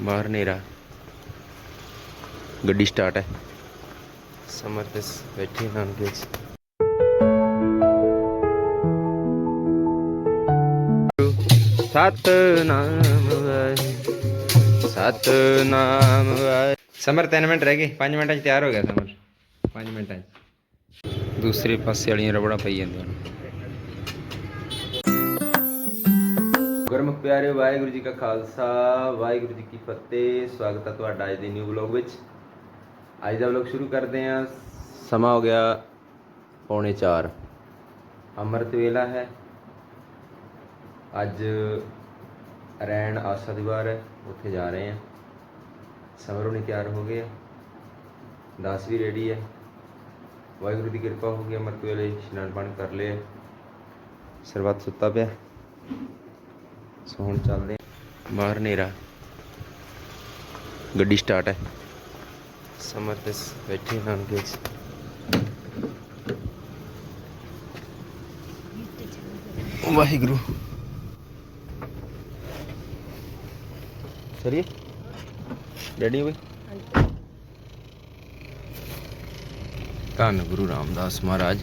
ਬਾਹਰ ਹਨੇਰਾ ਗੱਡੀ ਸਟਾਰਟ ਹੈ। ਸਮਰ ਤੇ ਬੈਠੇ ਸਤ ਨਾਮ ਸਤਨਾਮ ਵਾਹਿਗੁਰੂ ਸਤਨਾਮ ਵਾਹਿਗੁਰੂ ਸਮਰ 3 ਮਿੰਟ ਰਹਿ ਗਏ। 5 ਮਿੰਟਾਂ ਚ ਤਿਆਰ ਹੋ ਗਿਆ ਸਮਰ। 5 ਮਿੰਟਾਂ ਚ। ਦੂਸਰੇ ਪਾਸੇ ਵਾਲੀਆਂ ਰਬੜਾਂ ਪਈ ਜਾਂਦੀਆਂ ਨੇ। ਗੁਰਮੁਖ ਪਿਆਰੇ ਵਾਹਿਗੁਰੂ ਜੀ ਕਾ ਖਾਲਸਾ, ਵਾਹਿਗੁਰੂ ਜੀ ਕੀ ਫਤਿਹ। ਸਵਾਗਤ ਹੈ ਤੁਹਾਡਾ ਅੱਜ ਦੇ ਨਿਊ ਵਲੌਗ ਵਿੱਚ। ਅੱਜ ਦਾ ਵਲੌਗ ਸ਼ੁਰੂ ਕਰਦੇ ਹਾਂ। ਸਮਾਂ ਹੋ ਗਿਆ ਪੌਣੇ 4 ਅੰਮ੍ਰਿਤ ਵੇਲਾ ਹੈ। ਅੱਜ ਰੈਣ ਆਸਾ ਦੀਵਾਰ ਹੈ। ਉੱਥੇ ਜਾ ਰਹੇ ਹਾਂ। ਸਮਰੋਂ ਨੇ ਤਿਆਰ ਹੋ ਗਏ ਆ। 10 ਵੀ ਰੈਡੀ ਹੈ। ਵਾਹਿਗੁਰੂ ਦੀ ਕਿਰਪਾ ਹੋ ਗਈ। ਅੰਮ੍ਰਿਤ ਵੇਲੇ ਇਸ਼ਨਾਨ ਪਾਣ ਕਰ ਲਿਆ ਸਰਬੱਤ ਸੁੱਤਾ ਪਿਆ। ਸੋ ਹੁਣ ਚੱਲਦੇ ਬਾਹਰ ਹਨੇਰਾ। ਗੱਡੀ ਸਟਾਰਟ ਹੈ। ਸਮਰ ਤੇ ਬੈਠੇ ਨਾਨਕੇ ਚ। ਵਾਹਿਗੁਰੂ। ਸਰੀਏ। ਡੈਡੀ ਬਈ ਧੰਨ ਗੁਰੂ ਰਾਮਦਾਸ ਮਹਾਰਾਜ।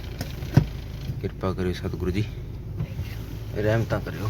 ਕਿਰਪਾ ਕਰਿਓ ਸਤਿਗੁਰੂ ਜੀ। ਰਹਿਮਤਾਂ ਕਰਿਓ।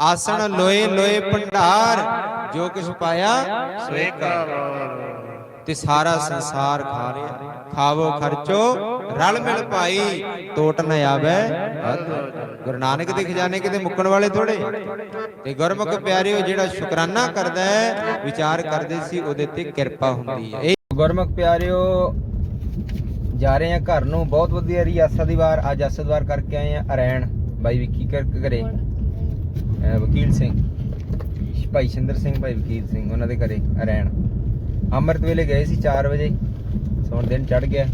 ਆਸਣ ਲੋਏ ਲੋਏ ਭੰਡਾਰ, ਜੋ ਕੁਛ ਪਾਇਆ ਸੋਏ ਕਰ ਤੇ ਸਾਰਾ ਸੰਸਾਰ ਖਾ ਰਿਹਾ। ਖਾਵੋ ਖਰਚੋ, ਰਲ ਮਿਲ ਭਾਈ ਟੋਟ ਨ ਆਵੇ ਗੁਰੂ ਨਾਨਕ ਦੇ ਖਜ਼ਾਨੇ ਕਿਤੇ ਮੁੱਕਣ ਵਾਲੇ ਥੋੜੇ। ਤੇ ਗੁਰਮੁਖ ਪਿਆਰਿਓ, ਜਿਹੜਾ ਸ਼ੁਕਰਾਨਾ ਕਰਦਾ ਹੈ, ਵਿਚਾਰ ਕਰਦੇ ਸੀ, ਉਹਦੇ ਤੇ ਕਿਰਪਾ ਹੁੰਦੀ ਹੈ। ਗੁਰਮੁਖ ਪਿਆਰਿਓ, ਜਾ ਰਹੇ ਆ ਘਰ ਨੂੰ। ਬਹੁਤ ਵਧੀਆ ਰਹੀ, ਆਸਾ ਦੀ ਵਾਰ। ਅੱਜ ਆਸਾ ਦੀ ਵਾਰ ਕਰਕੇ ਆਏ ਆ ਅਰੈਣ। ਬਾਈ ਵਿੱਕੀ ਕਰ ਘਰੇ। ਵਕੀਲ ਸਿੰਘ ਭਾਈ ਸ਼ਿੰਦਰ ਸਿੰਘ ਭਾਈ ਵਕੀਲ ਸਿੰਘ ਉਹਨਾਂ ਦੇ ਘਰੇ ਅਰੈਣ ਅੰਮ੍ਰਿਤ ਵੇਲੇ ਗਏ ਸੀ 4 ਵਜੇ ਸੌਣ ਦਿਨ ਚੜ ਗਿਆ।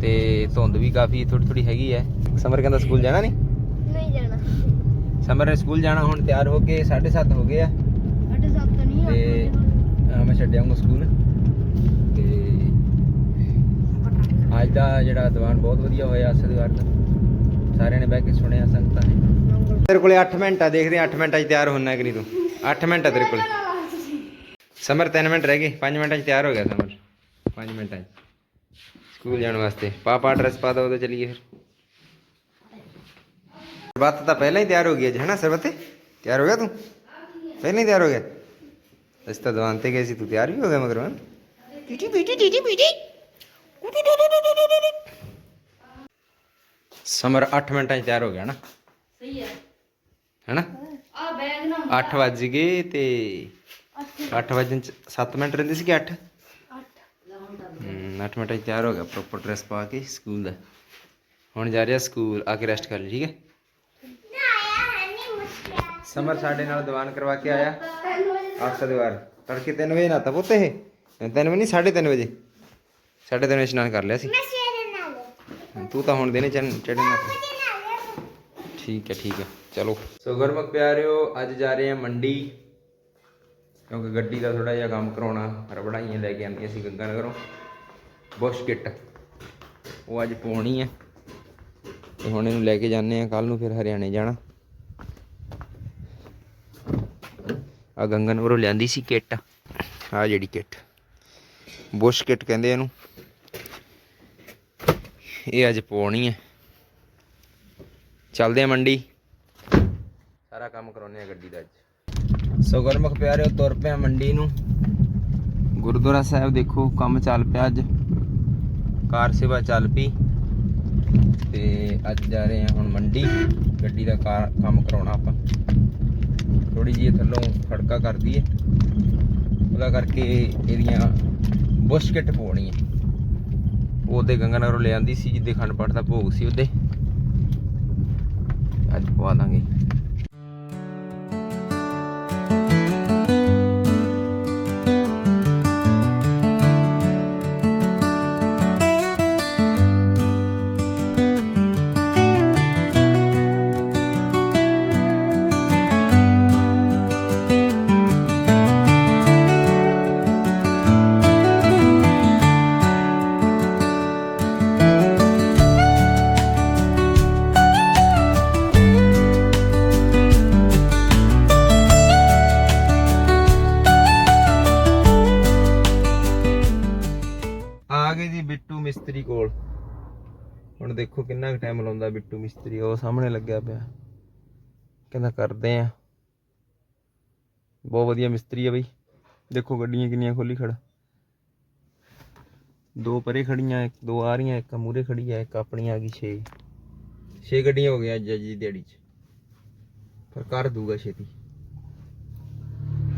ਤੇ ਧੁੰਦ ਵੀ ਕਾਫੀ ਥੋੜੀ ਥੋੜੀ ਹੈਗੀ ਐ ਸਮਰ ਕਹਿੰਦਾ ਸਕੂਲ ਜਾਣਾ ਨਹੀਂ? ਨਹੀਂ ਜਾਣਾ। ਸਮਰ ਨੇ ਸਕੂਲ ਜਾਣਾ ਹੁਣ ਤਿਆਰ ਹੋ ਕੇ 7:30 ਹੋ ਗਏ ਆ। ਸਾਡੇ ਸੱਤ ਨਹੀਂ ਤੇ ਮੈਂ ਛੱਡ ਆਉਂਗਾ ਸਕੂਲ। ਤੇ ਅੱਜ ਦਾ ਜਿਹੜਾ ਦੀਵਾਨ ਬਹੁਤ ਵਧੀਆ ਹੋਇਆ ਅਸਲਵਾਰ ਦਾ। ਸਾਰਿਆਂ ਨੇ ਬਹਿ ਕੇ ਸੁਣਿਆ ਸੰਗਤਾਂ ਨੇ। ਤੇਰੇ ਕੋਲੇ 8 ਮਿੰਟ ਆ, ਦੇਖਦੇ ਆ 8 ਮਿੰਟਾਂ 'ਚ ਤਿਆਰ ਹੋਣਾ ਕਿ ਨਹੀਂ ਤੂੰ? 8 ਮਿੰਟ ਆ ਤੇਰੇ ਕੋਲੇ। ਸਮਰ 3 ਮਿੰਟ ਰਹਿ ਗਏ 5 ਮਿੰਟਾਂ 'ਚ ਤਿਆਰ ਹੋ ਗਿਆ ਸਮਰ। 5 ਮਿੰਟਾਂ 'ਚ। ਸਕੂਲ ਜਾਣ ਵਾਸਤੇ। ਪਾਪਾ ਐਡਰੈਸ ਪਾ ਦੋ ਤੇ ਚਲੀਏ ਫਿਰ। ਸਰਬੱਤ ਤਾਂ ਪਹਿਲਾਂ ਹੀ ਤਿਆਰ ਹੋ ਗਈ ਅੱਜ, ਹੈਨਾ ਸਰਬੱਤੇ? ਤਿਆਰ ਹੋ ਗਿਆ ਤੂੰ? ਪਹਿਲਾਂ ਹੀ ਤਿਆਰ ਹੋ ਗਿਆ? ਅਸੀਂ ਤਾਂ ਦੁਕਾਨ ਤੇ ਗਏ ਸੀ, ਤੂੰ ਤਿਆਰ ਵੀ ਹੋ ਗਿਆ ਮਗਰ ਹਾਂ TT PT TT PT. Samar 8 ਮਿੰਟਾਂ 'ਚ ਤਿਆਰ ਹੋ ਗਿਆ ਨਾ ਸਹੀ ਹੈ। ਹੈਨਾ? ਆ ਬੈਗ ਨਾ। 8 ਵੱਜ ਗਏ ਤੇ 8 ਵਜੇ 7 ਮਿੰਟ ਰਹਿੰਦੇ ਸੀ ਕਿ 8 8 ਹਮ 8 ਮਿੰਟਾਂ ਤਿਆਰ ਹੋ ਗਿਆ ਪ੍ਰੋਪਰ ਡਰੈਸ ਪਾ ਕੇ ਸਕੂਲ ਦਾ। ਹੁਣ ਜਾ ਰਿਹਾ ਸਕੂਲ ਆ ਕੇ ਰੈਸਟ ਕਰ ਲਈ ਠੀਕ ਹੈ? ਸਮਰ ਸਾਡੇ ਨਾਲ ਦੀਵਾਨ ਕਰਵਾ ਕੇ ਆਇਆ। ਆਸਾ ਦੀਵਾਰ ਤੜਕੇ 3 ਵਜੇ ਨਾ ਤਾ ਪੁੱਤ ਇਹ। 3 ਵਜੇ ਨਹੀਂ 3:30 ਵਜੇ। 3:30 ਵਜੇ ਇਸ਼ਨਾਨ ਕਰ ਲਿਆ ਸੀ। ਤੂੰ ਤਾਂ ਹੁਣ ਦੇਨੇ ਚੜਨ ਚੜਨ ਨਾ ਠੀਕ ਹੈ ਠੀਕ ਹੈ। ਚਲੋ। ਸੋ ਗੁਰਮੁਖ ਪਿਆਰਿਓ, ਅੱਜ ਜਾ ਰਹੇ ਹਾਂ ਮੰਡੀ, ਕਿਉਂਕਿ ਗੱਡੀ ਦਾ ਥੋੜਾ ਜਿਹਾ ਕੰਮ ਕਰਾਉਣਾ, ਰਬੜਾਈਆਂ ਲੈ ਕੇ ਆਉਂਦੀਆਂ ਸੀ ਗੰਗਾ ਨਗਰੋਂ। ਬੁਸ਼ ਕਿੱਟ ਉਹ ਅੱਜ ਪਾਉਣੀ ਹੈ। ਤੇ ਹੁਣ ਇਹਨੂੰ ਲੈ ਕੇ ਜਾਂਦੇ ਆ ਕੱਲ ਨੂੰ ਫਿਰ ਹਰਿਆਣੇ ਜਾਣਾ। ਆ ਗੰਗਾ ਨਗਰੋਂ ਲਿਆਂਦੀ ਸੀ ਕਿੱਟ ਆ ਜਿਹੜੀ ਕਿੱਟ ਬੁਸ਼ ਕਿੱਟ ਕਹਿੰਦੇ ਇਹਨੂੰ। ਇਹ ਅੱਜ ਪਾਉਣੀ ਹੈ। ਚੱਲਦੇ ਆ ਮੰਡੀ। ਸਾਰਾ ਕੰਮ ਕਰਾਉਨੇ ਆ ਗੱਡੀ ਦਾ ਅੱਜ। ਸੋ ਗੁਰਮੁਖ ਪਿਆਰਿਓ ਤੁਰ ਪਿਆ ਮੰਡੀ ਨੂੰ। ਗੁਰਦੁਆਰਾ ਸਾਹਿਬ ਦੇਖੋ ਕੰਮ ਚੱਲ ਪਿਆ ਅੱਜ। ਕਾਰ ਸੇਵਾ ਚੱਲ ਪਈ। ਤੇ ਅੱਜ ਜਾ ਰਹੇ ਹਾਂ ਹੁਣ ਮੰਡੀ। ਗੱਡੀ ਦਾ ਕੰਮ ਕਰਾਉਣਾ ਆਪਾਂ। ਥੋੜੀ ਜਿਹੀ ਥੱਲੋਂ ਖੜਕਾ ਕਰਦੀ ਹੈ ਉਹਦਾ ਕਰਕੇ ਇਹਦੀਆਂ ਬੁਸ਼ ਕਿੱਟ ਪਾਉਣੀ ਹੈ ਉਹਦੇ ਗੰਗਾਨਗਰੋਂ ਲੈ ਆਂਦੀ ਸੀ ਜਿੱਦੇ ਖੰਡ ਪਾਠ ਦਾ ਭੋਗ ਸੀ ਉਹਦੇ। ਅੱਜ ਪਵਾ ਦਾਂਗੇ ਹੁਣ ਦੇਖੋ ਕਿੰਨਾ ਕੁ ਟਾਈਮ ਲਾਉਂਦਾ ਬਿੱਟੂ ਮਿਸਤਰੀ, ਉਹ ਸਾਹਮਣੇ ਲੱਗਿਆ ਪਿਆ। ਕਹਿੰਦਾ ਕਰਦੇ ਆ। ਬਹੁਤ ਵਧੀਆ ਮਿਸਤਰੀ ਆ ਬਈ। ਦੇਖੋ ਗੱਡੀਆਂ ਕਿੰਨੀਆਂ ਖੋਲੀ ਖੜਾ। ਦੋ ਪਰੇ ਖੜੀਆਂ, ਇੱਕ ਦੋ ਆ ਰਹੀਆਂ, ਇੱਕ ਮੂਰੇ ਖੜੀ ਆ, ਇੱਕ ਆਪਣੀ ਆ ਗਈ 6 6 ਗੱਡੀਆਂ ਹੋ ਗਈਆਂ ਅੱਜ ਅੱਜ ਦੀ ਦਿਹਾੜੀ 'ਚ। ਪਰ ਕਰ ਦੂਗਾ ਛੇਤੀ।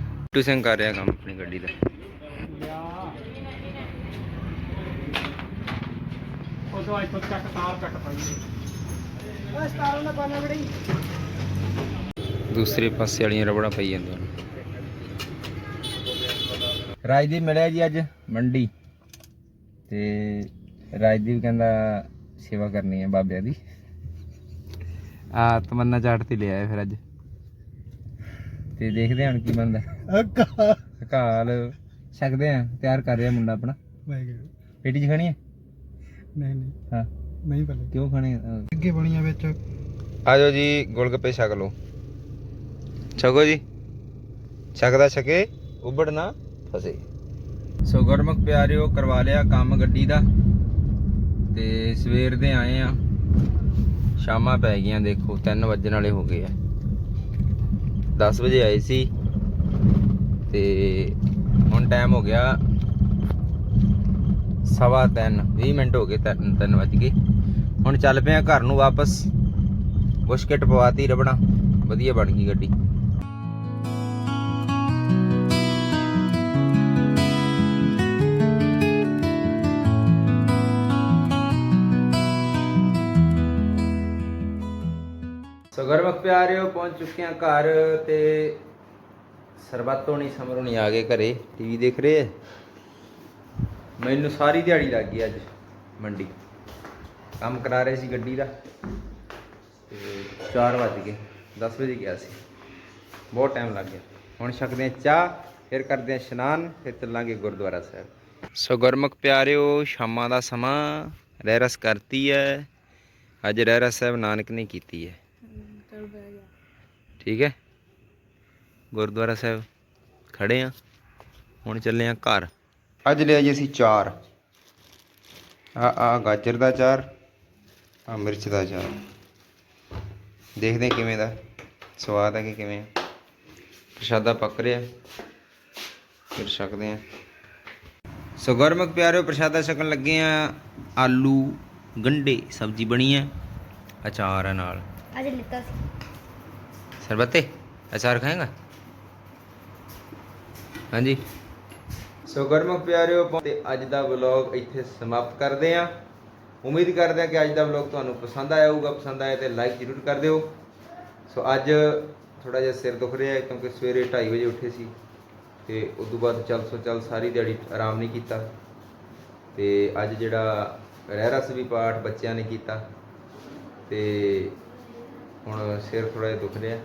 ਬਿੱਟੂ ਸਿੰਘ ਕਰ ਰਿਹਾ ਕੰਮ ਆਪਣੀ ਗੱਡੀ ਦਾ। ਦੂਸਰੇ ਪਾਸੇ ਵਾਲੀਆਂ ਰਬੜਾਂ ਪਈ ਜਾਂਦੀਆਂ ਨੇ। ਰਾਜਦੀਪ ਮਿਲਿਆ ਜੀ ਅੱਜ ਮੰਡੀ। ਤੇ ਰਾਜਦੀਪ ਕਹਿੰਦਾ ਸੇਵਾ ਕਰਨੀ ਹੈ ਬਾਬਿਆਂ ਦੀ। ਆ ਤਮੰਨਾ ਚਾਟ ਤੇ ਲਿਆ ਫਿਰ ਅੱਜ। ਤੇ ਦੇਖਦੇ ਹਾਂ ਕੀ ਬਣਦਾ। ਕਾਲ ਛਕਦੇ ਆ ਤਿਆਰ ਕਰ ਰਿਹਾ ਮੁੰਡਾ ਆਪਣਾ। ਪੇਟੀ ਚ ਖਾਣੀ ਹੈ? ਨਹੀਂ ਨਹੀਂ। ਹਾਂ। ਨਹੀਂ ਪੱਲੇ ਕਿਉਂ ਖਾਣੀ? ਅੱਗੇ ਬਣੀਆਂ ਵਿੱਚ। ਆਜੋ ਜੀ ਗੋਲਗੱਪੇ ਛਕ ਲਓ। ਛਕੋ ਜੀ। ਛਕਦਾ ਛਕੇ ਉਬੜ ਨਾ ਫਸੇ। ਸੋ ਗੁਰਮੁਖ ਪਿਆਰਿਓ ਕਰਵਾ ਲਿਆ ਕੰਮ ਗੱਡੀ ਦਾ। ਤੇ ਸਵੇਰ ਦੇ ਆਏ ਆ। ਸ਼ਾਮਾਂ ਪੈ ਗਈਆਂ ਦੇਖੋ 3 ਵਜਣ ਵਾਲੇ ਹੋ ਗਏ ਆ। 10 ਵਜੇ ਆਏ ਸੀ। ਤੇ ਹੁਣ ਟਾਈਮ ਹੋ ਗਿਆ ਸਵਾ 3 20 ਮਿੰਟ ਹੋ ਗਏ 3 ਵਜ ਗਏ। ਹੁਣ ਚੱਲ ਪਏ ਆ ਘਰ ਨੂੰ ਵਾਪਸ। ਬੁਸ਼ਕਟ ਪਵਾਤੀ ਰਬੜਾ। ਵਧੀਆ ਬਣ ਗਈ ਗੱਡੀ। ਸੋ ਗੁਰਮੁਖ ਪਿਆਰਿਓ, ਪਹੁੰਚ ਚੁੱਕੇ ਆ ਘਰ ਤੇ ਸਰਬੱਤੋਂ ਨਹੀਂ ਸਮਰੋਂ ਨਹੀਂ ਆ ਗਏ ਘਰੇ। ਟੀਵੀ ਦੇਖ ਰਹੇ? ਆ ਮੈਨੂੰ ਸਾਰੀ ਦਿਹਾੜੀ ਲੱਗ ਗਈ ਅੱਜ, ਮੰਡੀ। ਕੰਮ ਕਰਾ ਰਹੇ ਸੀ ਗੱਡੀ ਦਾ ਤੇ 4 ਵਜ ਗਏ 10 ਵਜੇ ਗਿਆ ਸੀ। ਬਹੁਤ ਟਾਈਮ ਲੱਗ ਗਿਆ। ਹੁਣ ਛਕਦੇ ਹਾਂ ਚਾਹ, ਫਿਰ ਕਰਦੇ ਹਾਂ ਇਸ਼ਨਾਨ, ਫਿਰ ਚੱਲਾਂਗੇ ਗੁਰਦੁਆਰਾ ਸਾਹਿਬ। ਸੋ ਗੁਰਮੁਖ ਪਿਆਰਿਓ, ਸ਼ਾਮਾਂ ਦਾ ਸਮਾਂ, ਰਹਿਰਸ ਕਰਤੀ ਹੈ। ਅੱਜ ਰਹਿਰਸ ਸਾਹਿਬ ਨਾਨਕ ਨੇ ਕੀਤੀ ਹੈ। ਠੀਕ ਹੈ। ਗੁਰਦੁਆਰਾ ਸਾਹਿਬ ਖੜੇ ਆ ਹੁਣ ਚੱਲੇ ਆ ਘਰ। ਅੱਜ ਲਿਆ ਜੀ ਅਸੀਂ ਚਾਰ। ਆ ਆ ਗਾਜਰ ਦਾ ਚਾਰ ਆ ਮਿਰਚ ਦਾ ਚਾਰ। ਦੇਖਦੇ ਕਿਵੇਂ ਦਾ ਸਵਾਦ ਹੈ ਕਿ ਕਿਵੇਂ ਆ। ਪ੍ਰਸ਼ਾਦਾ ਪੱਕ ਰਿਹਾ। ਫਿਰ ਛਕਦੇ ਆ ਸੋ ਗੁਰਮੁਖ ਪਿਆਰਿਓ ਪ੍ਰਸ਼ਾਦਾ ਛਕਣ ਲੱਗੇ ਆ ਆਲੂ ਗੰਢੇ ਸਬਜ਼ੀ ਬਣੀ ਹੈ। ਅਚਾਰ ਹੈ ਨਾਲ। ਅੱਜ ਲਿੱਤਾ ਸੀ। ਸਰਬਤੇ? ਅਚਾਰ ਖਾਏਗਾ? ਹਾਂਜੀ। ਸੋ ਗੁਰਮੁਖ ਪਿਆਰਿਓ ਪਹੁੰ- ਤੇ ਅੱਜ ਦਾ ਵਲੌਗ ਇੱਥੇ ਸਮਾਪਤ ਕਰਦੇ ਹਾਂ ਉਮੀਦ ਕਰਦੇ ਹਾਂ ਕਿ ਅੱਜ ਦਾ ਵਲੌਗ ਤੁਹਾਨੂੰ ਪਸੰਦ ਆਇਆ ਹੋਊਗਾ, ਪਸੰਦ ਆਇਆ ਤੇ ਲਾਈਕ ਜ਼ਰੂਰ ਕਰ ਦਿਓ। ਸੋ ਅੱਜ ਥੋੜਾ ਜਿਹਾ ਸਿਰ ਦੁਖ ਰਿਹਾ ਕਿਉਂਕਿ ਸਵੇਰੇ 2:30 ਵਜੇ ਉੱਠੇ ਸੀ ਤੇ ਉਸ ਤੋਂ ਬਾਅਦ ਚੱਲ ਸੋ ਚੱਲ ਸਾਰੀ ਦਿਹਾੜੀ ਆਰਾਮ ਨਹੀਂ ਕੀਤਾ। ਤੇ ਅੱਜ ਜਿਹੜਾ ਰਹਿਰਸ ਵੀ ਪਾਠ ਬੱਚਿਆਂ ਨੇ ਕੀਤਾ ਤੇ ਹੁਣ ਸਿਰ ਥੋੜਾ ਜਿਹਾ ਦੁਖ ਰਿਹਾ।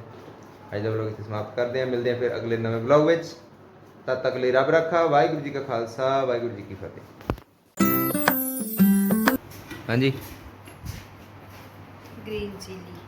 ਅੱਜ ਦਾ ਵਲੌਗ ਇੱਥੇ ਸਮਾਪਤ ਕਰਦੇ ਹਾਂ ਮਿਲਦੇ ਹਾਂ ਫਿਰ ਅਗਲੇ ਨਵੇਂ ਵਲੌਗ ਵਿੱਚ। ਤਦ ਤੱਕ ਲਈ ਰੱਬ ਰੱਖਾ ਵਾਹਿਗੁਰੂ ਜੀ ਕਾ ਖਾਲਸਾ ਵਾਹਿਗੁਰੂ ਜੀ ਕੀ ਫਤਿਹ। ਹਾਂਜੀ। Green chilli.